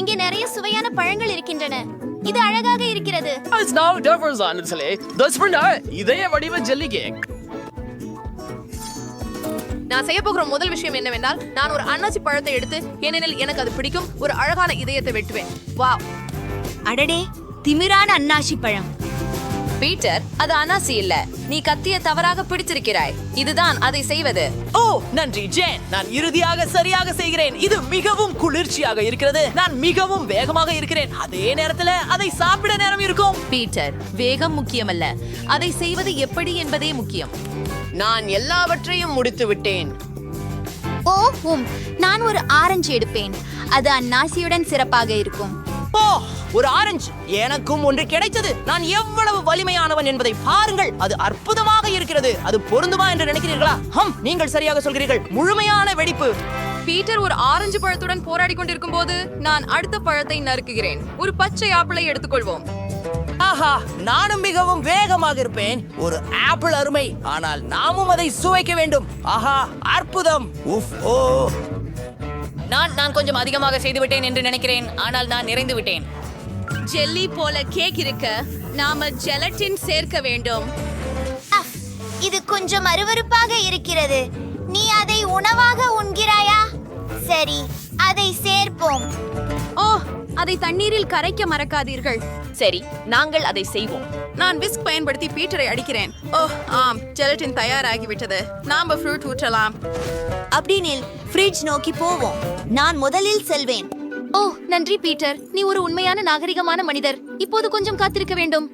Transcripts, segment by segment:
இங்கே நிறைய சுவையான பழங்கள் இருக்கின்றன. இது அழகாக இருக்கிறது. It's now Dover's honestly. That's for now. இதய வடிவ ஜெல்லி கேக் நான் செய்ய போகிற முதல் விஷயம் என்னவென்றால் நான் ஒரு அன்னாசி பழத்தை எடுத்து ஏனெனில் எனக்கு அது பிடிக்கும் ஒரு அழகான இதயத்தை வெட்டுவேன். வாவ் அடடே திமிரான அன்னாசி பழம். பீட்டர் அது அனாசி இல்ல. நீ கத்திய தவறாக பிடித்திருக்கிறாய் இதுதான் அதை செய்வது. ஓ நன்றி ஜேன். நான் இறுதியாக சரியாக செய்கிறேன். இது மிகவும் குளிர்ச்சியாக இருக்கிறது. நான் மிகவும் வேகமாக இருக்கிறேன். அதே நேரத்துல அதை சாப்பிட நேரம் இருக்கும். பீட்டர் வேகம் முக்கியமல்ல. அதை செய்வது எப்படி என்பதே முக்கியம். நான் எல்லாவற்றையும் முடித்து விட்டேன். ஓ உம். நான் ஒரு ஆரஞ்சு எடுப்பேன். அது அன்னாசியுடன் சிறப்பாக இருக்கும். ஓ ஒரு ஆரஞ்சு எனக்கும் ஒன்று கிடைத்தது. நான் எவ்வளவு வலிமையானவன் என்பதை பாருங்கள். அது அற்புதமாக இருக்கிறது. அது பொருந்துமா என்று நினைக்கிறீர்களா? ஹம் நீங்கள் சரியாக சொல்கிறீர்கள். முழுமையான வெடிப்பு. பீட்டர் ஒரு ஆரஞ்சு பழத்துடன் போராடி கொண்டிருக்கும் போது நான் அடுத்த பழத்தை நறுக்குகிறேன். ஒரு பச்சை ஆப்பிளை எடுத்துக்கொள்வோம். ஆஹா நானும் மிகவும் வேகமாக இருப்பேன். ஒரு ஆப்பிள் அருமை. ஆனால் நாமும் அதை சுவைக்க வேண்டும். ஆஹா அற்புதம். உஃப் ஓ. நான் நான் கொஞ்சம் அதிகமாக செய்து விட்டேன் என்று நினைக்கிறேன். ஆனால் நான் நிறைந்து விட்டேன். ஜெல்லி போல கேக் இருக்க நாம ஜெலட்டின் சேர்க்க வேண்டும். இது கொஞ்சம் அருவருப்பாக இருக்கிறது. நீ அதை உணவாக உண்கிறாயா? சரி. அதை சேர்ப்போம். ஓ அதை தண்ணீரில் கரைக்க மறக்காதீர்கள். சரி நாங்கள் அதை செய்வோம். நான் விஸ்க் பயன்படுத்தி பீட்டரை அடிக்கிறேன். ஓ ஆம் ஜெலட்டின் தயாராகிவிட்டது. நாம ஃப்ரூட் ஊற்றலாம். அப்படினில் ஃப்ரிட்ஜ் நோக்கி போவோம். நான் முதலில் செல்வேன். ஓ நன்றி பீட்டர். நீ ஒரு உண்மையான நாகரிகமான மனிதர். இப்போது கொஞ்சம் காத்திருக்க வேண்டும்.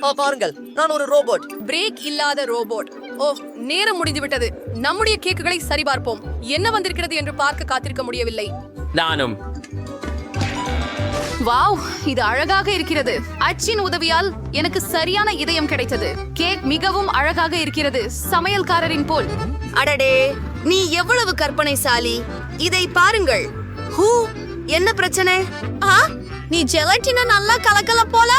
ஓ பாருங்கள். நான் ஒரு ரோபோட் பிரேக் இல்லாத ரோபோட் ஓ நேரம் முடிந்து விட்டது நம்முடைய கேக்குகளை சரிபார்ப்போம். என்ன வந்திருக்கிறது என்று பார்க்க காத்திருக்க முடியவில்லை. நானும். வாவ் இது அழகாக இருக்கிறது. அச்சின் உதவியால் எனக்கு சரியான இதயம் கிடைத்தது. கேக் மிகவும் அழகாக இருக்கிறது சமையல்காரரின் போல். அடடே நீ எவ்வளவு கற்பனைசாலி. இதை பாருங்கள். ஹூ என்ன பிரச்சனை? ஆ நீ ஜெலட்டின நல்லா கலக்கல போல?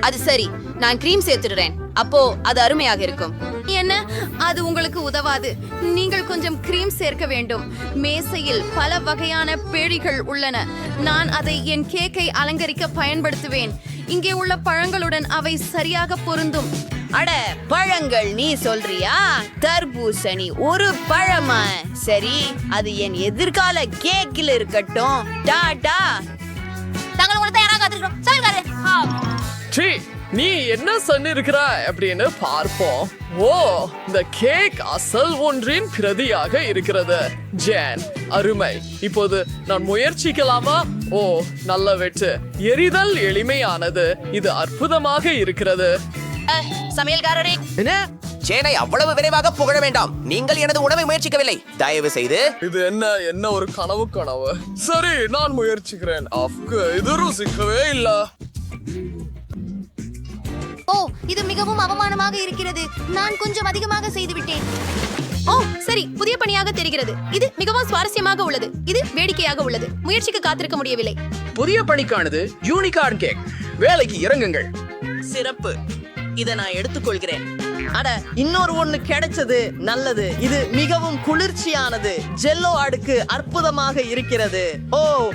அது சரி நான் கிரீம் சேர்த்துடுறேன். அப்போ அது அருமையாக இருக்கும். என்ன? அது உங்களுக்கு உதவாது. நீங்கள் கொஞ்சம் கிரீம் சேர்க்க வேண்டும். மேசையில் பல வகையான பேழிகள் உள்ளன. நான் அதை என் கேக்கை அலங்கரிக்க பயன்படுத்துவேன். இங்கே உள்ள பழங்களுடன் அவை சரியாக பொருந்தும். அட பழங்கள் நீ சொல்றியா? தர்பூசணி ஒரு பழமா. சரி அது என் எதிர்கால கேக்கில் இருக்கட்டும். டாடா. நாங்கள் உங்களை தயாராக காத்திருக்கிறோம். ட்ரீ நீ என்ன சொன்னிருக்கிறாய் அப்படின்னு பார்ப்போம். ஓ இந்த கேக் அசல் ஒன்றின் பிரதியாக இருக்கிறது. ஜேன் அருமை. இப்போது நான் முயற்சிக்கலாமா? ஓ நல்ல வெட்டு. எரிதல் எளிமையானது. இது அற்புதமாக இருக்கிறது. சமையல்காரரே. என்ன? சேனை அவ்வளவு விரைவாக புகழ வேண்டாம். நீங்கள் எனது உணவை முயற்சிக்கவில்லை. தயவு செய்து இது என்ன என்ன ஒரு கனவு கனவு? சரி நான் முயற்சிக்கிறேன். அஃப்கு இது ருசிக்கவே இல்ல. ஓ இது மிகவும் அவமானமாக இருக்கிறது. நான் கொஞ்சம் அதிகமாக செய்து விட்டேன் ஓ சரி புதிய பணியாக தெரிகிறது. இது மிகவும் சுவாரஸ்யமாக உள்ளது. இது வேடிக்கையாக உள்ளது. முயற்சிக்கு காத்திருக்க முடியவில்லை. புதிய பணிக்கானது யூனிகார்ன் கேக். வேலைக்கு இறங்குங்கள். சிறப்பு. இத நான் எடுத்துக்கொள்கிறேன். அட இன்னொரு ஒண்ணு கிடைச்சது. நல்லது. இது மிகவும் குளிர்ச்சியானது. ஜெல்லோ அடுக்கு அற்புதமாக இருக்கிறது. ஓ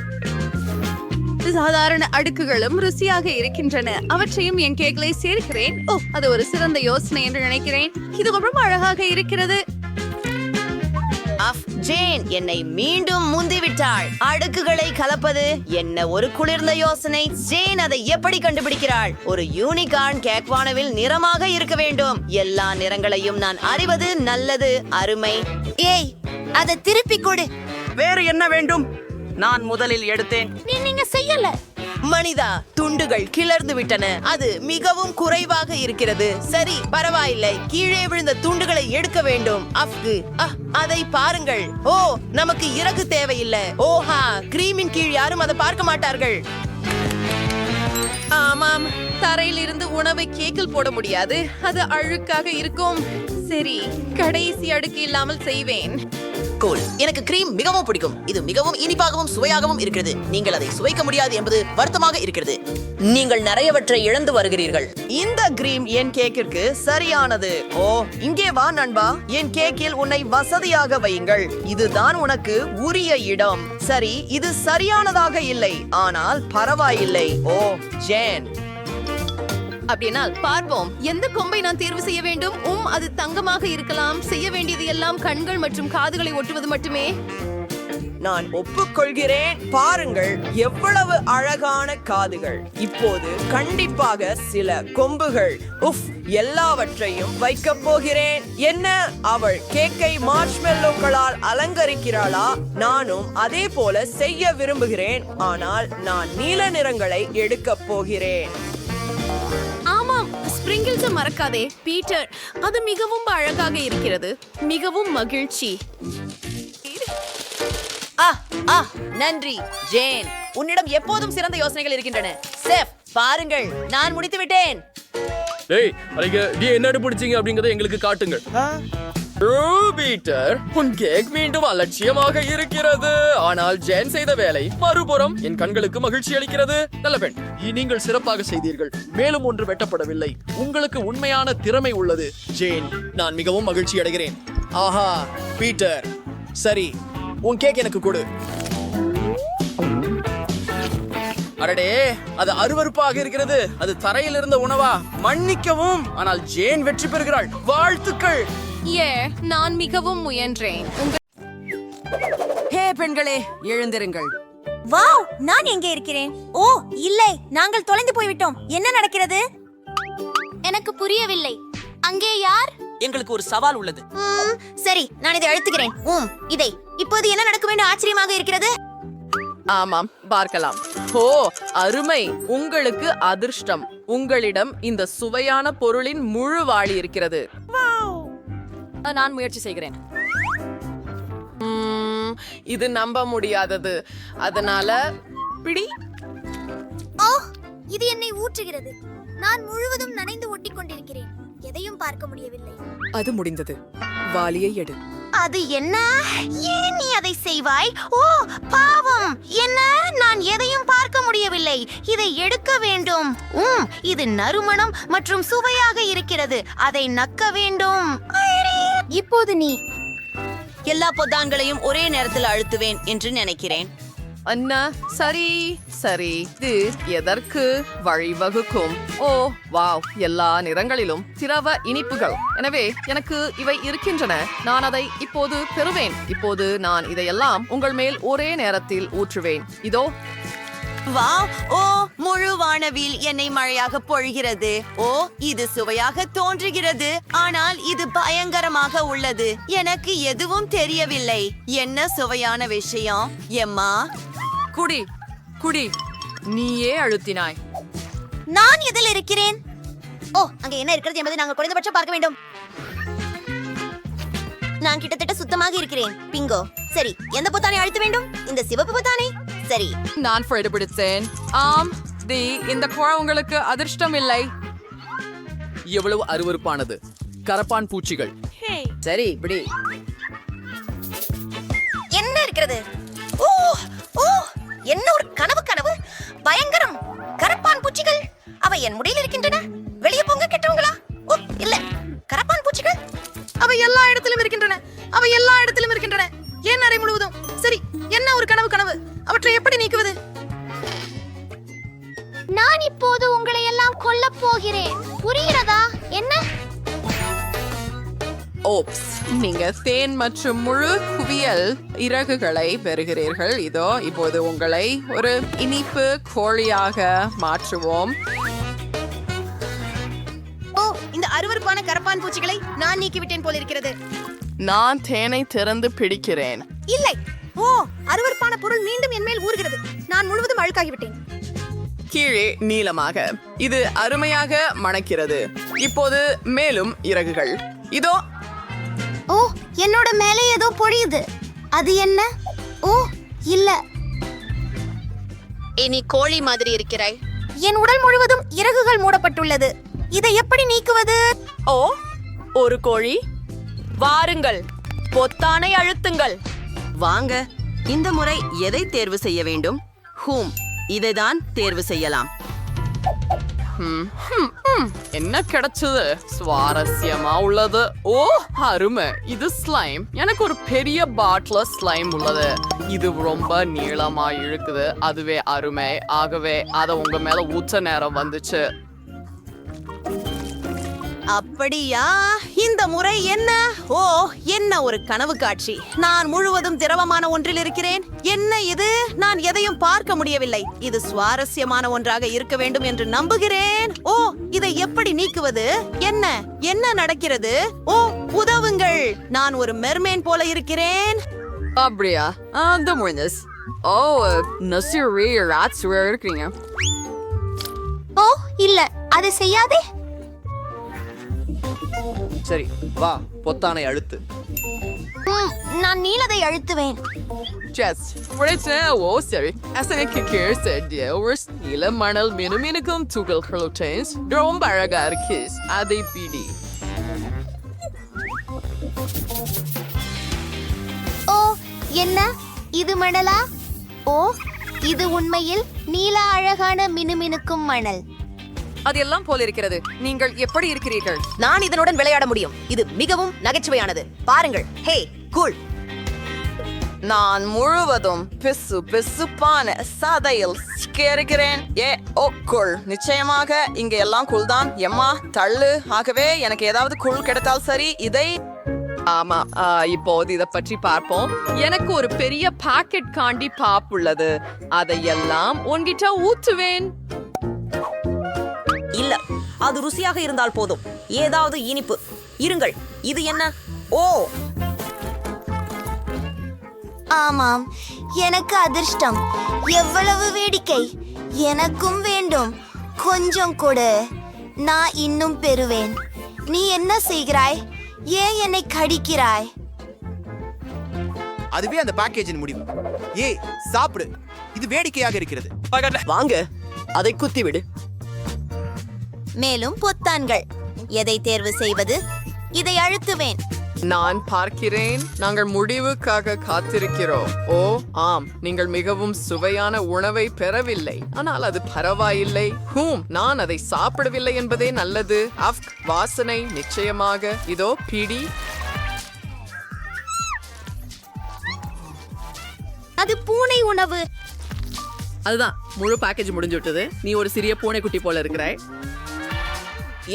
சாதாரண அடுக்குகளும் ருசியாக இருக்கின்றன. அவற்றையும் என் கேக்களை சேர்க்கிறேன். ஓ அது ஒரு சிறந்த யோசனை என்று நினைக்கிறேன். இது ரொம்ப அழகாக இருக்கிறது. ஜேன் என்னை மீண்டும் முந்திவிட்டாள். அடுக்குகளை கலப்பது என்ன ஒரு குளிர்ந்த யோசனை. ஜேன் அதை எப்படி கண்டுபிடிக்கிறாள்? ஒரு யூனிகார்ன் கேக் வானவில் நிறமாக இருக்க வேண்டும். எல்லா நிறங்களையும் நான் அறிவது நல்லது. அருமை. ஏய் அதை திருப்பி கொடு. வேற என்ன வேண்டும்? நான் முதலில் எடுத்தேன். நீ நீங்க செய்யல. மனிதா துண்டுகள் கிளர்ந்து விட்டன. அது மிகவும் குறைவாக இருக்கிறது. சரி பரவாயில்லை. கீழே விழுந்த துண்டுகளை எடுக்க வேண்டும். அஃப்கு அஹ், அதை பாருங்கள். ஓ நமக்கு இறகு தேவையில்லை. ஓஹா கிரீமின் கீழ் யாரும் அதை பார்க்க மாட்டார்கள். ஆமாம் தரையில் இருந்து உணவை கேக்கில் போட முடியாது. அது அழுக்காக இருக்கும். சரி கடைசி அடுக்கு இல்லாமல் செய்வேன். கோல் எனக்கு கிரீம் மிகவும் பிடிக்கும். இது மிகவும் இனிப்பாகவும் சுவையாகவும் இருக்கிறது. நீங்கள் அதை சுவைக்க முடியாது என்பது வருத்தமாக இருக்கிறது. நீங்கள் நிறையவற்றை இழந்து வருகிறீர்கள். இந்த கிரீம் என் கேக்கிற்கு சரியானது. ஓ இங்கே வா நண்பா. என் கேக்கில் உன்னை வசதியாக வையுங்கள். இதுதான் உனக்கு உரிய இடம். சரி இது சரியானதாக இல்லை. ஆனால் பரவாயில்லை. Oh Jane. அப்படின்னா பார்ப்போம். எந்த கொம்பை நான் தேர்வு செய்ய வேண்டும்? உம் அது தங்கமாக இருக்கலாம். செய்ய வேண்டியது எல்லாம் கண்கள் மற்றும் காதுகளை ஒட்டுவது மட்டுமே. நான் ஒப்புக்கொள்கிறேன். பாருங்கள் எவ்வளவு அழகான காதுகள். இப்போது கண்டிப்பாக சில கொம்புகள். உஃப் எல்லாவற்றையும் வைக்கப் போகிறேன். என்ன? அவள் கேக்கை மார்ஷ்மெல்லோக்களால் அலங்கரிக்கிறாளா? நானும் அதே போல செய்ய விரும்புகிறேன். ஆனால் நான் நீல நிறங்களை எடுக்கப் போகிறேன். ஸ்பிரிங்கிள்ஸ் மறக்காதே பீட்டர். அது மிகவும் அழகாக இருக்கிறது. மிகவும் மகிழ்ச்சி. ஆ ஆ நன்றி ஜேன். உன்னிடம் எப்போதும் சிறந்த யோசனைகள் இருக்கின்றன. செஃப் பாருங்கள் நான் முடித்து விட்டேன் டேய் அன்னைக்கு நீ என்ன பிடிச்சீங்க அப்படிங்கறத எங்களுக்கு காட்டுங்க பீட்டர் உன் கேக் மீண்டும் அலட்சியமாக இருக்கிறது. ஆனால் ஜேன் செய்த வேலை மறுபுறம் என் கண்களுக்கு மகிழ்ச்சி அளிக்கிறது. நல்ல பெண் நீங்கள் சிறப்பாக செய்தீர்கள். மேலும் ஒன்று வெட்டப்படவில்லை. உங்களுக்கு உண்மையான திறமை உள்ளது. ஜேன் நான் மிகவும் மகிழ்ச்சி அடைகிறேன். ஆஹா பீட்டர் சரி உன் கேக் எனக்கு கொடு. அடடே அது அருவருப்பாக இருக்கிறது. அது தரையில் இருந்த உணவா? மன்னிக்கவும். ஆனால் ஜேன் வெற்றி பெறுகிறாள். வாழ்த்துக்கள். ஏ நான் மிகவும் முயன்றேன். ஹே பெண்களே எழுந்திருங்கள். வாவ் நான் எங்கே இருக்கிறேன்? ஓ இல்லை நாங்கள் தொலைந்து போய்விட்டோம். என்ன நடக்கிறது? எனக்கு புரியவில்லை. அங்கே யார்? எங்களுக்கு ஒரு சவால் உள்ளது. சரி நான் இதை அழுத்துகிறேன். உம் இதை. இப்போது என்ன நடக்கும் என்று ஆச்சரியமாக இருக்கிறது? ஆமாம் பார்க்கலாம். ஓ அருமை. உங்களுக்கு அதிர்ஷ்டம். உங்களிடம் இந்த சுவையான பொருளின் முழு வாளி இருக்கிறது. நான் முயற்சி செய்கிறேன். இது நம்ப முடியாதது. அதனால பிடி. ஓ இது என்னை ஊற்றுகிறது. நான் முழுவதும் நனைந்து ஒட்டிக் கொண்டிருக்கிறேன். எதையும் பார்க்க முடியவில்லை. அது முடிந்தது. வாலியை எடு. அது என்ன? ஏன் நீ அதை செய்வாய்? ஓ பாவம். என்ன? நான் எதையும் பார்க்க முடியவில்லை. இதை எடுக்க வேண்டும். உம் இது நறுமணம் மற்றும் சுவையாக இருக்கிறது. அதை நக்க வேண்டும். இப்போது நீ. எல்லா பொத்தான்களையும் ஒரே நேரத்தில் அழுத்துவேன் என்று நினைக்கிறேன். அண்ணா சரி சரி. இது எதற்கு? வழிவகுக்கும். ஓ வாவ். எல்லா நிறங்களிலும் திரவ இனிப்புகள். எனவே எனக்கு இவை இருக்கின்றன. நான் அதை இப்போது பெறுவேன். இப்போது நான் இதையெல்லாம் உங்கள் மேல் ஒரே நேரத்தில் ஊற்றுவேன். இதோ. வாவ் ஓ முழு வானவில் எண்ணெய் மழையாக பொழிகிறது. ஓ இது சுவையாக தோன்றுகிறது. ஆனால் இது பயங்கரமாக உள்ளது. எனக்கு எதுவும் தெரியவில்லை. என்ன சுவையான விஷயம் எம்மா? குடி குடி. நீயே அழுத்தினாய். நான் எதில் இருக்கிறேன்? ஓ அங்க என்ன இருக்கிறது என்பதை நாங்கள் குறைந்தபட்சம் பார்க்க வேண்டும். நான் கிட்டத்தட்ட சுத்தமாக இருக்கிறேன். பிங்கோ சரி எந்த பொத்தானை அழுத்த வேண்டும்? இந்த சிவப்பு பொத்தானை. சரி. நான் பிடித்தேன் ஆம் தி இந்த குழா உங்களுக்கு அதிர்ஷ்டம் இல்லை எவ்வளவு அருவருப்பானது. கரப்பான் பூச்சிகள். சரி இப்படி. என்ன இருக்கிறது? ஓ ஓ என்ன ஒரு கனவு கனவு? பயங்கரம். கரப்பான் பூச்சிகள். அவை என் முடியில் இருக்கின்றன. வெளியே போங்க கெட்டவங்களா. ஓ இல்ல. கரப்பான் பூச்சிகள்? அவை எல்லா இடத்திலும் இருக்கின்றன. அவை எல்லா இடத்திலும் இருக்கின்றன. ஏன் அறை முழுவதும்? ஓப்ஸ். நீங்க தேன் மற்றும் முழு குவியல் இறகுகளை பெறுகிறீர்கள். இதோ இப்போது உங்களை ஒரு இனிப்பு கோழியாக மாற்றுவோம். ஓ இந்த அருவருப்பான கரப்பான் பூச்சிகளை நான் நீக்கிவிட்டேன் போல இருக்கிறது நான் தேனை திறந்து பிடிக்கிறேன். இல்லை. ஓ அருவருப்பான பொருள் மீண்டும் என் மேல் ஊறுகிறது. நான் முழுவதும் அழுக்காகிவிட்டேன். கீழே நீளமாக. இது அருமையாக மணக்கிறது. இப்போது மேலும் இறகுகள். இதோ ஓ என்னோட மேலே ஏதோ பொழியுது. அது என்ன? ஓ இல்ல. இனி கோழி மாதிரி இருக்கிறாய். என் உடல் முழுவதும் இறகுகள் மூடப்பட்டுள்ளது. இதை எப்படி நீக்குவது? ஓ ஒரு கோழி. வாருங்கள் பொத்தானை அழுத்துங்கள். வாங்க இந்த முறை எதை தேர்வு செய்ய வேண்டும்? ஹூம் இதைதான் தேர்வு செய்யலாம். என்ன கிடைச்சது? சுவாரஸ்யமா உள்ளது. ஓ அருமை. இது ஸ்லைம். எனக்கு ஒரு பெரிய பாட்டில் ஸ்லைம் உள்ளது. இது ரொம்ப நீளமா இழுக்குது. அதுவே அருமை. ஆகவே அதை உங்க மேல ஊச்ச நேரம் வந்துச்சு. அப்படியா? இந்த முறை என்ன? ஓ என்ன ஒரு கனவு காட்சி. நான் முழுவதும் திரவமான ஒன்றில் இருக்கிறேன். என்ன இது? நான் எதையும் பார்க்க முடியவில்லை. இது சுவாரஸ்யமான ஒன்றாக இருக்க வேண்டும் என்று நம்புகிறேன். ஓ இதை எப்படி நீக்குவது? என்ன? என்ன நடக்கிறது? ஓ உதவுங்கள். நான் ஒரு மெர்மேன் போல இருக்கிறேன். அப்படியா? அந்த முடிஞ்சஸ் ஓ நசிரி ராட்ஸ் இருக்கிறீங்க ஓ இல்ல. அதை செய்யாதே. சரி வா பொத்தானை அழுத்து. நான் நீலதை அழுத்துவேன். Just பிரச்சனை ஓ சரி. அசனைக்கு கீழ் செடிய ஒரு நீல மணல் மினுமினுக்கும் துகள்களுடன் ரொம்ப அழகா இருக்கு. அதை பிடி. ஓ என்ன? இது மணலா? ஓ இது உண்மையில் நீல அழகான மினுமினுக்கும் மணல். அது எல்லாம் போல இருக்கிறது. நீங்கள் எப்படி இருக்கிறீர்கள்? நான் இதனுடன் விளையாட முடியும். இது மிகவும் நகைச்சுவையானது. பாருங்கள். ஹே கூல் நான் முழுவதும் பிசு பிசுப்பான சதையில் சிக்கிறேன் ஏ ஓ குள் நிச்சயமாக இங்க எல்லாம் குள் தான் எம்மா தள்ளு. ஆகவே எனக்கு ஏதாவது குள் கிடைத்தால் சரி. இதை ஆமா இப்போது இத பற்றி பார்ப்போம். எனக்கு ஒரு பெரிய பாக்கெட் காண்டி பாப் உள்ளது. அதையெல்லாம் உன்கிட்ட ஊத்துவேன் இல்ல. அது ருசியாக இருந்தால் போதும். ஏதாவது இனிப்பு. இருங்கள். இது என்ன? ஓ! ஆமாம். எனக்கு அதிர்ஷ்டம். எவ்வளவு வேடிக்கை. எனக்கும் வேண்டும். கொஞ்சம் கொடு. நான் இன்னும் பெறுவேன். நீ என்ன செய்கிறாய்? ஏன் என்னை கடிக்கிறாய்? அதுவே அந்த பேக்கேஜின் முடிவு. ஏய் சாப்பிடு. இது வேடிக்கையாக இருக்கிறது. வாங்க. அதை குத்திவிடு. மேலும் பொத்தான்கள். எதை தேர்வு செய்வது? இதை அழுத்துவேன். நான் பார்க்கிறேன். நாங்கள் முடிவுக்காக காத்திருக்கிறோம். ஓ ஆம். நீங்கள் மிகவும் சுவையான உணவை பெறவில்லை. ஆனால் அது பரவாயில்லை. ஹூம் நான் அதை சாப்பிடவில்லை என்பதே நல்லது. அஃப் வாசனை நிச்சயமாக. இதோ பிடி. அது பூனை உணவு. அதுதான். முழு பேக்கேஜ் முடிஞ்சு விட்டது. நீ ஒரு சிறிய பூனைக்குட்டி போல இருக்கிறாய்.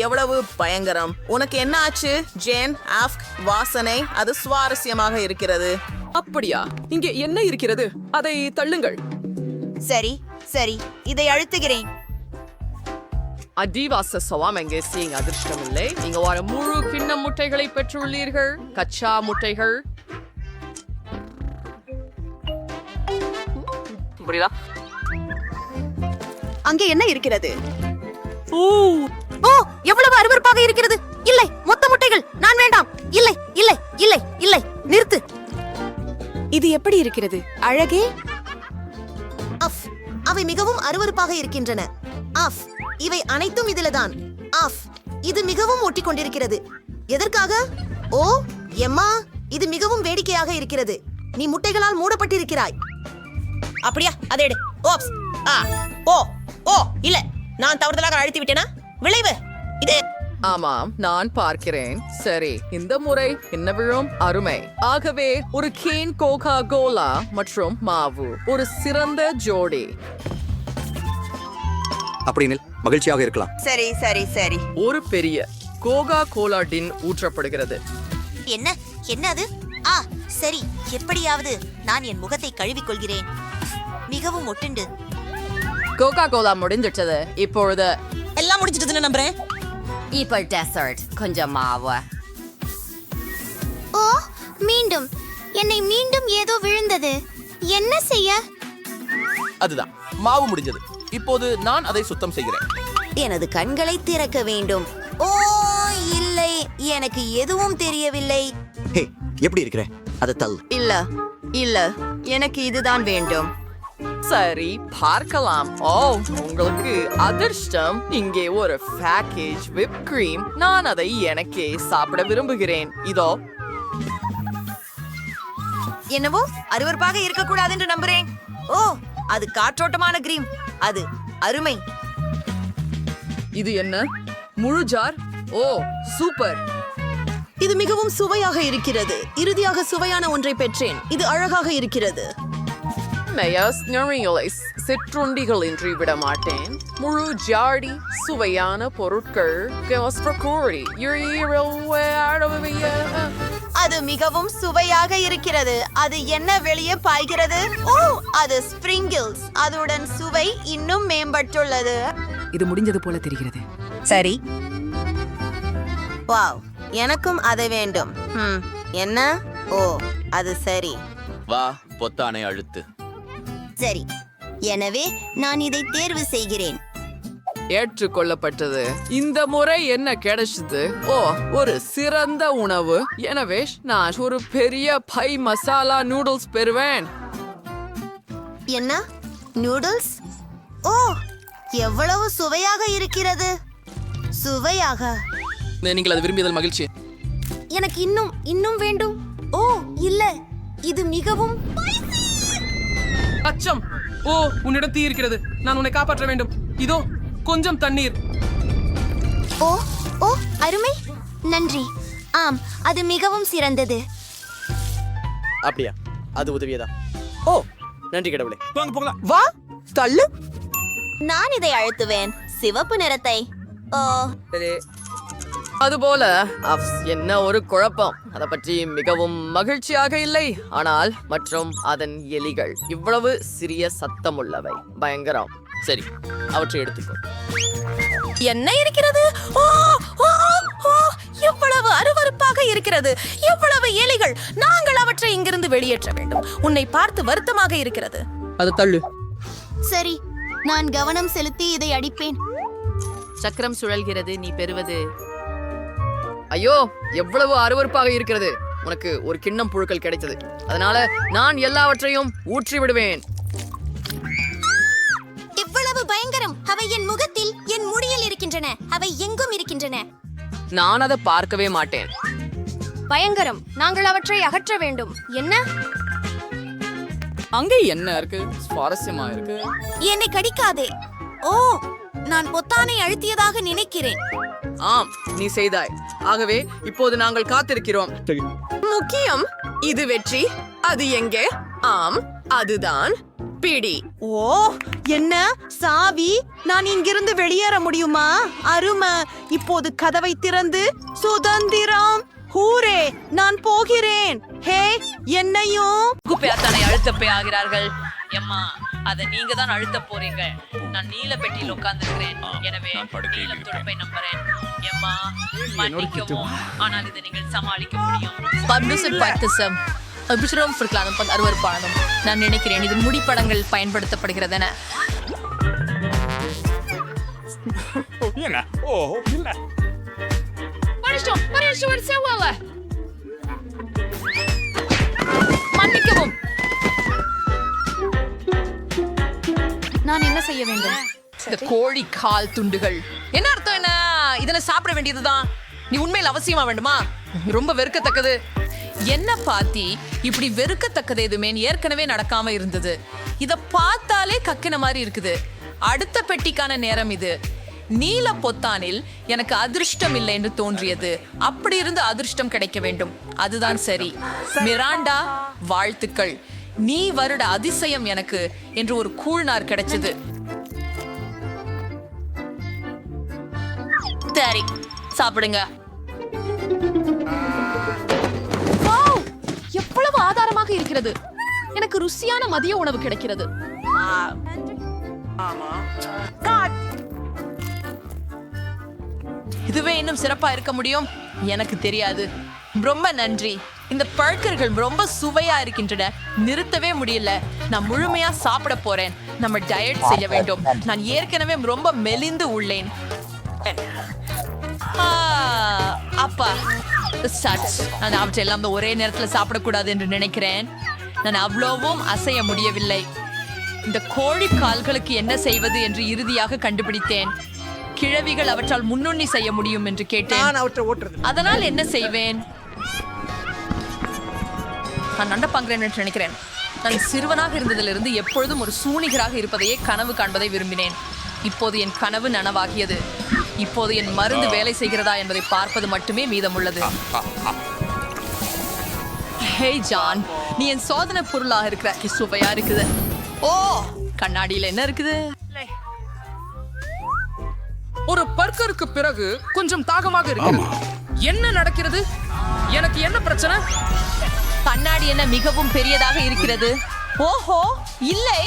எவ்வளவு பயங்கரம்? உனக்கு என்ன ஆச்சு? ஜேன் ஆஃப் வாசனை அது சுவாரஸ்யமாக இருக்கிறது. அப்படியா? இங்கே என்ன இருக்கிறது? அதை தள்ளுங்கள். சரி சரி இதை அழுத்துகிறேன். அதிவாச சவாம் எங்கே சீங் அதிர்ஷ்டம் இல்லை நீங்க ஒரு முழு கிண்ண முட்டைகளை பெற்றுள்ளீர்கள். கச்சா முட்டைகள். புரியுதா? அங்கே என்ன இருக்கிறது? ஓ எவ்வளவு அருவருப்பாக இருக்கிறது? இல்லை மொத்த முட்டைகள். நான் வேண்டாம். இல்லை இல்லை இல்லை இல்லை. நிறுத்து. இது எப்படி இருக்கிறது? அழகே? அஃப். அவை மிகவும் அருவருப்பாக இருக்கின்றன. அஃப். இவை அனைத்தும் இதில்தான். அஃப். இது மிகவும் ஒட்டிக் கொண்டிருக்கிறது எதற்காக? ஓ எம்மா இது மிகவும் வேடிக்கையாக இருக்கிறது. நீ முட்டைகளால் மூடப்பட்டிருக்கிறாய். அப்படியா? அதை எடு. ஓப்ஸ் ஆ ஓ ஓ இல்ல. நான் தவறுதலாக அழுத்தி விட்டேனா விளைவு. இது. ஆமாம் நான் பார்க்கிறேன். சரி இந்த முறை என்ன விழும்? அருமை. ஆகவே ஒரு கேன் கோகா கோலா மற்றும் மாவு. ஒரு சிறந்த ஜோடி. அப்படின்னு மகிழ்ச்சியாக இருக்கலாம். சரி சரி சரி. ஒரு பெரிய கோகா கோலா டின் ஊற்றப்படுகிறது. என்ன? என்ன அது? ஆ சரி. எப்படியாவது நான் என் முகத்தை கழுவிக் கொள்கிறேன் மிகவும் ஒட்டுண்டு. கோகா கோலா முடிஞ்சிட்டது. இப்பொழுது எல்லாம் முடிச்சிட்டதுன்னு நம்புறேன். இப்போ டெசர்ட் கொஞ்சம் மாவு. ஓ மீண்டும். என்னை மீண்டும் ஏதோ விழுந்தது. என்ன செய்ய? அதுதான். மாவு முடிஞ்சது. இப்போது நான் அதை சுத்தம் செய்கிறேன். எனது கண்களை திறக்க வேண்டும். ஓ இல்லை. எனக்கு எதுவும் தெரியவில்லை. ஹே எப்படி இருக்கிற? அதை தள்ளு. இல்ல இல்ல. எனக்கு இதுதான் வேண்டும். சரி பார்க்கலாம். ஓ உங்களுக்கு அதிர்ஷ்டம். இங்கே ஒரு பேக்கேஜ் விப் கிரீம் நான் அதை எனக்கே சாப்பிட விரும்புகிறேன். இதோ. என்னவோ? அருவருப்பாக இருக்கக்கூடாது என்று நம்புறேன். ஓ அது காற்றோட்டமான கிரீம் அது அருமை. இது என்ன? முழு ஜார்? ஓ சூப்பர். இது மிகவும் சுவையாக இருக்கிறது. இறுதியாக சுவையான ஒன்றை பெற்றேன். இது அழகாக இருக்கிறது. மெயஸ் நுழைகளை சிற்றுண்டிகளின்றி விட மாட்டேன் முழு ஜாடி சுவையான பொருட்கள் அது மிகவும் சுவையாக இருக்கிறது. அது என்ன வெளியே பாய்கிறது? ஓ அது ஸ்பிரிங்கிள்ஸ். அதுடன் சுவை இன்னும் மேம்பட்டுள்ளது. இது முடிஞ்சது போல தெரிகிறது. சரி. வாவ் எனக்கும் அது வேண்டும். ம், என்ன? ஓ அது சரி. வா பொத்தானை அழுத்து. சரி. எனவே நான் இதை தேர்வு செய்கிறேன். ஏற்றுக்கொள்ளப்பட்டது. இந்த முறை என்ன கிடைச்சது? ஓ ஒரு சிறந்த உணவு. எனவே நான் ஒரு பெரிய பை மசாலா நூடுல்ஸ் பெறுவேன். என்ன? நூடுல்ஸ் ஓ எவ்வளவு சுவையாக இருக்கிறது. சுவையாக. நீங்கள் அது விரும்பியதில் மகிழ்ச்சி. எனக்கு இன்னும் இன்னும் வேண்டும். ஓ இல்ல. இது மிகவும் அச்சம். ஓ உன்னிடம் தீ இருக்கிறது. நான் உன்னை காப்பாற்ற வேண்டும். இதோ கொஞ்சம் தண்ணீர். ஓ ஓ அருமை. நன்றி. ஆம் அது மிகவும் சிறந்தது. அப்படியா? அது உதவியதா? ஓ நன்றி கடவுளே. போங்க போகலாம். வா தள்ளு. நான் இதை அழுத்துவேன். சிவப்பு நிறத்தை. ஓ. அதுபோல அஃப்ஸ், என்ன ஒரு குழப்பம். அதை பற்றி மிகவும் மகிழ்ச்சியாக இல்லை. ஆனால் மற்றும் அதன் எலிகள் இவ்வளவு சிறிய சத்தமுள்ளவை. பயங்கரம். சரி அவற்றை எடுத்துக்கோ. என்ன இருக்கிறது? ஓ ஓ ஓ, ஓ எவ்வளவு அருவருப்பாக இருக்கிறது. எவ்வளவு எலிகள். நாங்கள் அவற்றை இங்கிருந்து வெளியேற்ற வேண்டும். உன்னை பார்த்து வருத்தமாக இருக்கிறது. அது தள்ளு. சரி நான் கவனம் செலுத்தி இதை அடிப்பேன். சக்கரம் சுழல்கிறது. நீ பெறுவது ஐயோ எவ்வளவு அருவருப்பாக இருக்கிறது. உனக்கு ஒரு கிண்ணம் புழுக்கள் கிடைத்தது. அதனால நான் எல்லாவற்றையும் ஊற்றி விடுவேன். இவ்வளவு பயங்கரம். அவை என் முகத்தில் என் முடியில் இருக்கின்றன. அவை எங்கும் இருக்கின்றன. நான் அதை பார்க்கவே மாட்டேன். பயங்கரம். நாங்கள் அவற்றை அகற்ற வேண்டும். என்ன? அங்கே என்ன இருக்கு? சுவாரஸ்யமா இருக்கு? என்னை கடிக்காதே. ஓ நான் பொத்தானை அழுத்தியதாக நினைக்கிறேன். ஆம் நீ செய்தாய். ஆகவே இப்போது நாங்கள் காத்திருக்கிறோம். முக்கியம் இது வெற்றி அது எங்கே? ஆம் அதுதான் பிடி. ஓ என்ன? சாவி? நான் இங்கிருந்து வெளியேற முடியுமா? அருமை இப்போது கதவை திறந்து சுதந்திரம் ஹூரே நான் போகிறேன். ஹே என்னையும்? குப்பையாத்தானை அழுத்தப்பே ஆகிறார்கள். எம்மா அதை நீங்க தான் அழுத்த போறீங்க நான் நீல பெட்டியில் உட்கார்ந்திருக்கிறேன். எனவே நீலம் துடுப்பை நம்புறேன். எம்மா மன்னிக்கவும். ஆனால் இதை நீங்கள் சமாளிக்க முடியும். பர்மிசன் பாக்டிசம் அபிஷரம் பிற்காலம் பல் அருவருப்பானதும் நான் நினைக்கிறேன் இது முடிப்படங்கள் பயன்படுத்தப்படுகிறதென. என்ன ஓ இல்ல. மன்னிக்கவும். நான் என்ன செய்ய வேண்டும்? இந்த கோழி கால் துண்டுகள். என்ன அர்த்தம் என்ன? இதனை சாப்பிட வேண்டியதுதான்? நீ உண்மையில் அவசியமா வேண்டுமா? ரொம்ப வெறுக்கத்தக்கது. என்ன பாத்தி இப்படி வெறுக்கத்தக்கது எதுவுமே ஏற்கனவே நடக்காம இருந்தது. இத பார்த்தாலே கக்கின மாதிரி இருக்குது. அடுத்த பெட்டிக்கான நேரம் இது. நீல பொத்தானில் எனக்கு அதிர்ஷ்டம் இல்லை என்று தோன்றியது. அப்படி இருந்து அதிர்ஷ்டம் கிடைக்க வேண்டும். அதுதான் சரி. மிராண்டா வாழ்த்துக்கள். நீ வருட அதிசயம் எனக்கு என்று ஒரு கூழ்நார் கிடைச்சது. சரி சாப்பிடுங்க. வாவ்! எவ்வளவு ஆதாரமாக இருக்கிறது. எனக்கு ருசியான மதிய உணவு கிடைக்கிறது. இதுவே இன்னும் சிறப்பா இருக்க முடியும்? எனக்கு தெரியாது. ரொம்ப நன்றி. இந்த பழக்கர்கள் ரொம்ப சுவையா இருக்கின்றன. நிறுத்தவே முடியல. நான் முழுமையா சாப்பிட போறேன். நம்ம டயட் செய்ய வேண்டும். நான் ஏற்கனவே ரொம்ப மெலிந்து உள்ளேன். ஆ, அப்பா சச் நான் அவற்றையெல்லாம் ஒரே நேரத்தில் சாப்பிடக்கூடாது என்று நினைக்கிறேன். நான் அவ்வளவும் அசைய முடியவில்லை. இந்த கோழி கால்களுக்கு என்ன செய்வது என்று இறுதியாக கண்டுபிடித்தேன். கிழவிகள் அவற்றால் முன்னுண்ணி செய்ய முடியும் என்று கேட்டேன். அதனால் என்ன செய்வேன்? நான் நடப்பாங்கிறேன் என்று நினைக்கிறேன். நான் சிறுவனாக இருந்ததிலிருந்து எப்பொழுதும் ஒரு சூனிகராக இருப்பதையே கனவு காண்பதை விரும்பினேன். இப்போது என் கனவு நனவாகியது. இப்போது என் மருந்து வேலை செய்கிறதா என்பதை பார்ப்பது மட்டுமே மீதமுள்ளது. ஹே ஜான் நீ என் சோதனை பொருளாக இருக்கிற. சுவையா இருக்குது. ஓ கண்ணாடியில என்ன இருக்குது? ஒரு பர்கருக்கு பிறகு கொஞ்சம் தாகமாக இருக்கு என்ன நடக்கிறது? எனக்கு என்ன பிரச்சனை? கண்ணாடி என்ன மிகவும் பெரியதாக இருக்கிறது? ஓஹோ இல்லை.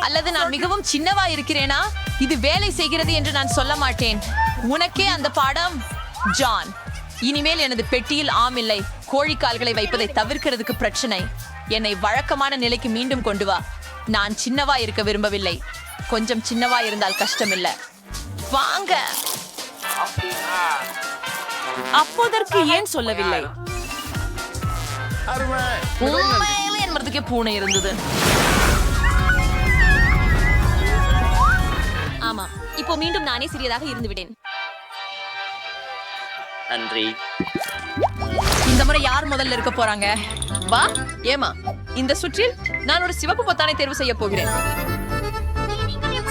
அல்லது நான் மிகவும் சின்னவா இருக்கிறேனா? இது வேலை செய்கிறது என்று நான் சொல்ல மாட்டேன். உனக்கே அந்த பாடம்? ஜான் இனிமேல் எனது பெட்டியில் ஆம் இல்லை. கோழிக்கால்களை வைப்பதை தவிர்க்கிறதுக்கு பிரச்சனை. என்னை வழக்கமான நிலைக்கு மீண்டும் கொண்டு வா. நான் சின்னவா இருக்க விரும்பவில்லை. கொஞ்சம் சின்னவா இருந்தால் கஷ்டமில்லை. வாங்க. அப்போதற்கு ஏன் சொல்லவில்லை? உண்மையிலே என் மரத்துக்கே பூனை இருந்தது. ஆமா இப்போ மீண்டும் நானே சிறியதாக இருந்து விட்டேன் நன்றி. இந்த முறை யார் முதல்ல இருக்க போறாங்க? வா ஏமா இந்த சுற்றில் நான் ஒரு சிவப்பு பொத்தானை தேர்வு செய்ய போகிறேன்.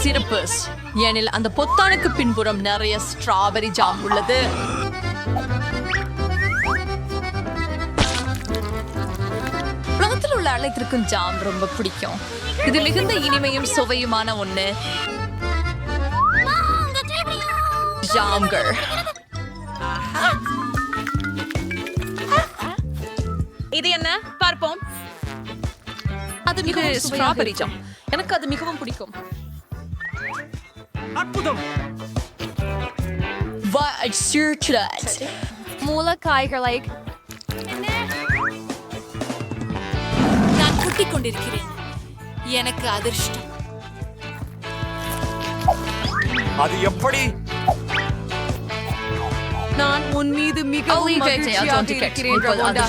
சிறப்பு. ஏனில் அந்த பொத்தானுக்கு பின்புறம் நிறைய ஸ்ட்ராபெரி ஜாம் உள்ளது. அனைத்திற்கும் ஜாம் ரொம்ப பிடிக்கும். இது மிகுந்த இனிமையும் சுவையுமான ஒண்ணு. ஜாம்கள். இது என்ன? பார்ப்போம். அது இது ஸ்ட்ராபெரி ஜாம் எனக்கு அது மிகவும் பிடிக்கும். அற்புதம். மூலக்காய்களை குட்டிக் கொண்டிருக்கிறேன் எனக்கு அதிர்ஷ்டம். அது எப்படி? நான் உன் மீது மிகவும் மகிழ்ச்சியாக இருக்கிறேன் ரவோண்டா.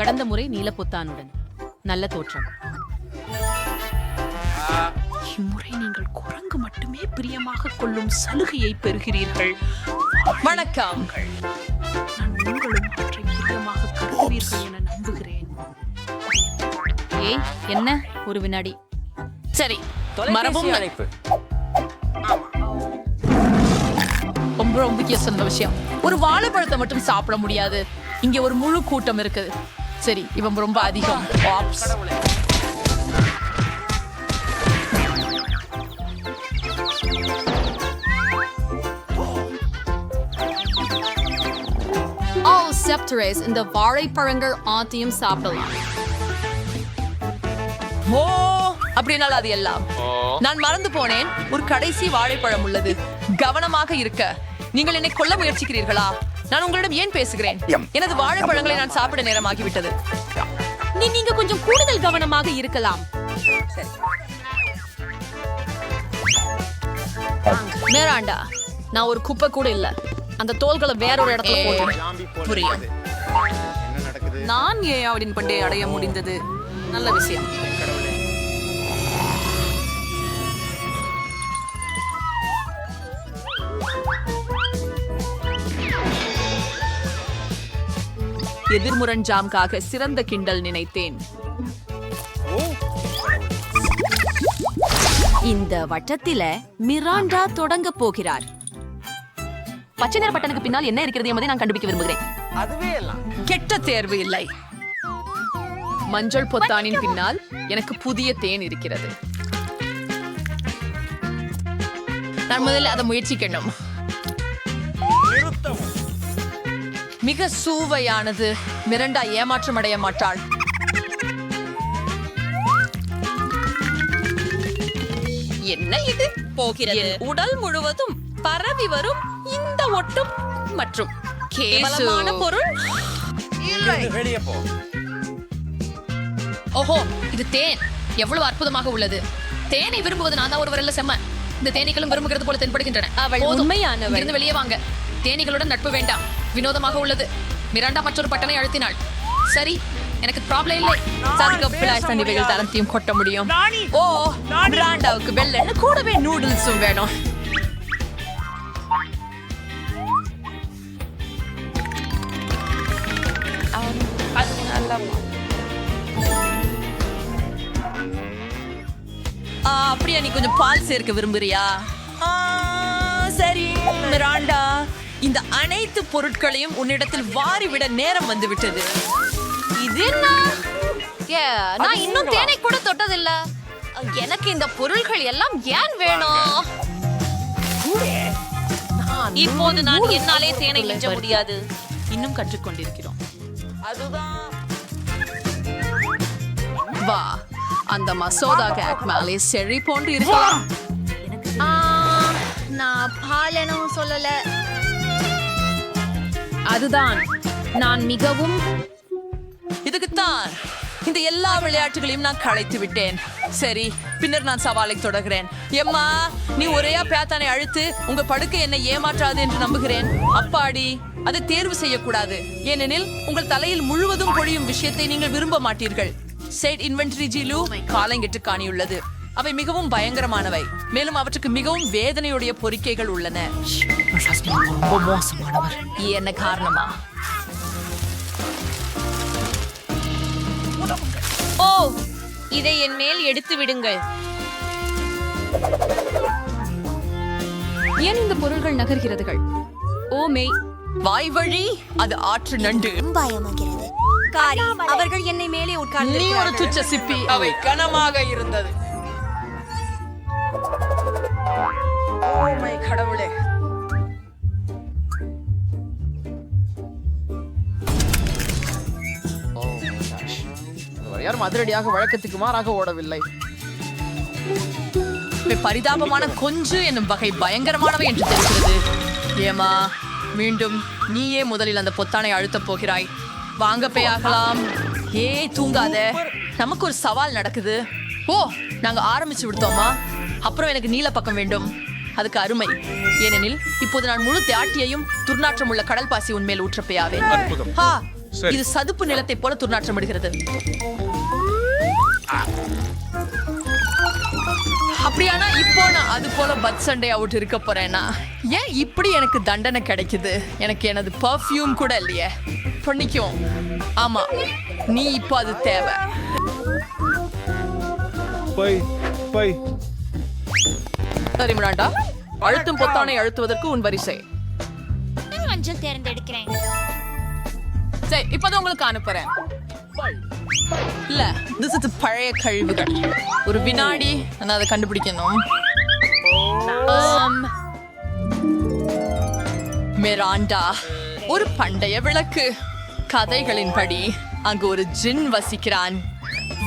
கடந்த முறை நீலப்புத்தானுடன் நல்ல தோற்றம். இம்முறை நீங்கள் குரங்கு மட்டுமே பிரியமாக கொள்ளும் சலுகையை பெறுகிறீர்கள். வணக்கம். நான் உங்களும் அவற்றை பிரியமாக கருதுவீர்கள் ஏய் என்ன? ஒரு வினாடி. சரி மரபும் அழைப்பு. ரொம்ப ரொம்ப முக்கிய சொன்ன விஷயம். ஒரு வாழைப்பழத்தை மட்டும் சாப்பிட முடியாது. இங்க ஒரு முழு கூட்டம் இருக்குது. சரி இவன் ரொம்ப அதிகம். செப்டரேஸ் இந்த வாழைப்பழங்கள் ஆத்தையும் சாப்பிடலாம். ஓ அப்படினால் அது எல்லாம். நான் மறந்து போனேன். ஒரு கடைசி வாழைப்பழம் உள்ளது. கவனமாக இருக்க. நீங்கள் என்னை கொல்ல முயற்சிக்கிறீர்களா? நான் உங்களிடம் ஏன் பேசுகிறேன்? எனது வாழைப்பழங்களை நான் சாப்பிட நேரமாகிவிட்டது. நீ நீங்க கொஞ்சம் கூடுதல் கவனமாக இருக்கலாம். மேராண்டா நான் ஒரு குப்பை கூட இல்ல. அந்த தோள்களை வேற ஒரு இடத்துல புரியும். நான் ஏயாவின் பண்டை அடைய முடிந்தது. நல்ல விஷயம். எதிர்முரண் ஜாம்காக சிறந்த கிண்டல் நினைத்தேன். இந்த வட்டத்தில மிராண்டா தொடங்க போகிறார். பச்சை நிற பட்டனுக்கு பின்னால் என்ன இருக்கிறது என்பதை நான் கண்டுபிடிக்க விரும்புகிறேன். அதுவே எல்லாம். கெட்ட தேர்வு இல்லை. மஞ்சள் பொத்தானின் பின்னால் எனக்கு புதிய தேன் இருக்கிறது. நான் முதல்ல அதை முயற்சிக்கணும். மிக சூவையானது மிரண்டா ஏமாற்றம் அடைய மாட்டாள். என்ன இது? போகிறது. உடல் முழுவதும் பரவி வரும் இந்த ஒட்டும் மற்றும் கேவலமான பொருள். வெளியே போ. ஓஹோ இது தேன். எவ்வளவு அற்புதமாக உள்ளது. தேனை விரும்புவது நான் தான் ஒரு வரல செம்ம. இந்த தேனீக்களும் விரும்புகிறது போல தென்படுகின்றன. அவள் உண்மையானவள். இருந்து வெளியே வாங்க. தேனீகளுடன் நட்பு வேண்டாம். வினோதமாக உள்ளது. மிராண்டா மற்றொரு பட்டனை அழுத்தினாள். சரி எனக்கு ப்ராப்ளம் இல்லை. சதுக்க பிளாஸ் தண்டிவைகள் தரத்தையும் கொட்ட முடியும். ஓ மிராண்டாவுக்கு வெள்ளை கூடவே நூடுல்ஸும் வேணும். அப்படியா நீ கொஞ்சம் பால் சேர்க்க விரும்புறியா? சரி மிராண்டா. இந்த அனைத்து பொருட்களையும் உன்னிடத்தில் வாரிவிட நேரம் வந்து விட்டது இது என்ன? நான் இன்னும் தேனை கூட தொட்டதில்ல. எனக்கு இந்த பொருள்கள் எல்லாம் ஏன் வேணும்? இப்போது நான் என்னாலே தேனை மிஞ்ச முடியாது. இன்னும் கற்றுக்கொண்டிருக்கிறோம். வா. அந்த மசோதா கேக் மேலே செழி போன்று இருக்கலாம். நான் பால் எனவும் சொல்லல. அதுதான் நான் மிகவும் இதுக்குத்தான் இந்த எல்லா விளையாட்டுகளையும் நான் களைத்து விட்டேன். சரி பின்னர் நான் சவாலை தொடர்கிறேன். எம்மா நீ ஒரேயா பேத்தானை அழுத்து உங்க படுக்கை என்னை ஏமாற்றாது என்று நம்புகிறேன். அப்பாடி அதை தேர்வு செய்யக்கூடாது. ஏனெனில் உங்கள் தலையில் முழுவதும் பொழியும் விஷயத்தை நீங்கள் விரும்ப மாட்டீர்கள். செட் இன்வென்டரி ஜீலு காலங்கெட்டு காணியுள்ளது. அவை மிகவும் பயங்கரமானவை. மேலும் அவற்றுக்கு மிகவும் வேதனையுடைய பொறிக்கைகள் உள்ளன. ரொம்ப மோசமானவர் என்ன காரணமா? ஓ இதை என் மேல் எடுத்து விடுங்கள். ஏன் இந்த பொருள்கள் நகர்கிறதுகள்? ஓ மெய். வாய் வழி அது ஆற்று நண்டு. பயமாகிறது. காரி. அவர்கள் என்னை மேலே உட்கார்ந்து நீ ஒரு துச்ச சிப்பி. அவை கனமாக இருந்தது. ஓ மை கடவுளே யாரும் அதிரடியாக வழக்கத்துக்கு மாறாக ஓடவில்லை. இவை பரிதாபமான கொஞ்சு என்னும் வகை பயங்கரமானவை என்று தெரிகிறது. ஏமா மீண்டும் நீயே முதலில் அந்த பொத்தானை அழுத்தப் போகிறாய். வாங்க பேயாகலாம் ஏய் தூங்காத. நமக்கு ஒரு சவால் நடக்குது. ஓ நாங்க ஆரம்பிச்சு விடுத்தோமா அப்புறம் எனக்கு நீல பக்கம் வேண்டும். அதுக்கு அருமை. ஏனெனில் இப்போது நான் முழு தியாட்டியையும் துர்நாற்றம் உள்ள கடல் பாசி உன்மேல் ஊற்றப்பையாவேன் ஹா இது சதுப்பு நிலத்தை போல துர்நாற்றம் விடுகிறது அப்படியானா இப்போ நான் அது போல பத் சண்டே அவுட் இருக்க போறேனா? ஏன் இப்படி எனக்கு தண்டனை கிடைக்குது? எனக்கு எனது பர்ஃப்யூம் கூட இல்லையே. பண்ணிக்கும். ஆமா நீ இப்போ அது தேவை. சரி மிராண்டா. அழுத்தும் பொத்தானை அழுத்துவதற்கு உன் வரிசை. கொஞ்சம் தேர்ந்தெடுக்கிறேன். சரி இப்போதான் உங்களுக்கு அனுப்புறேன். இல்ல திஸ் இஸ் பழைய கழிவுகள். ஒரு வினாடி நான் அதை கண்டுபிடிக்கணும். மிராண்டா ஒரு பண்டைய விளக்கு. கதைகளின்படி அங்கு ஒரு ஜின் வசிக்கிறான்.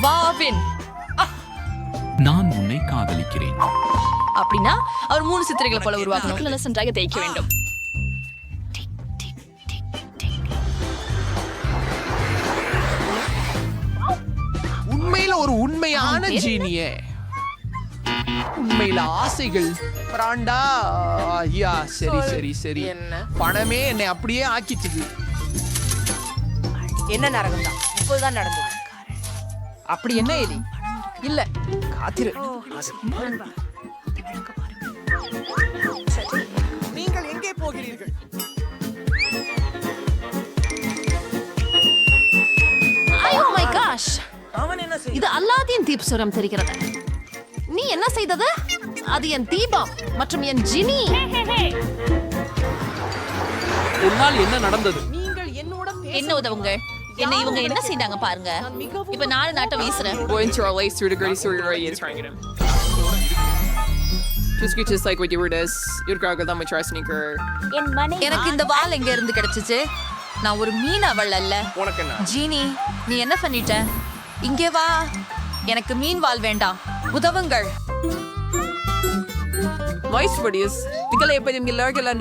வாவின் நான் உன்னை காதலிக்கிறேன். அப்படின்னா அவர் மூணு சித்திரைகளை போல உருவாக்கணும். நன்றாக தேய்க்க வேண்டும். உண்மையில ஒரு உண்மையான ஜீனியே. உண்மையில ஆசைகள். பிராண்டா? ஐயா சரி சரி சரி. என்ன? பணமே என்னை அப்படியே ஆக்கிச்சுது என்ன நரகம் தான் இப்போதுதான் நடந்தது. அப்படி என்ன எலி? இல்ல காத்திரு. நீங்கள் எங்கே போகிறீர்கள்? ஐயோ மை காஷ். இது அல்லாதின் தீப் சுரம் தெரிகிறது. நீ என்ன செய்தது? அது என் தீபம் மற்றும் என் ஜினி. உன்னால் என்ன நடந்தது? என்ன உதவுங்க என்ன இவங்க என்ன செய்தாங்க பாருங்க இப்ப நாலு நாட்டை வீசுறேன் Going to our lace through the grace through your is trying it. Just get just like what you were does. You're going to my try sneaker. எனக்கு இந்த வால் எங்க இருந்து கிடைச்சிச்சு நான் ஒரு மீன் அவள் அல்ல உனக்கு என்ன ஜீனி நீ என்ன பண்ணிட்ட இங்கே வா எனக்கு மீன் வால் வேண்டாம் உதவுங்கள். Tinggal apa yang gilar gilar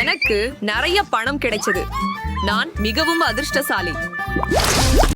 எனக்கு நிறைய பணம் கிடைச்சது நான் மிகவும் அதிர்ஷ்டசாலி.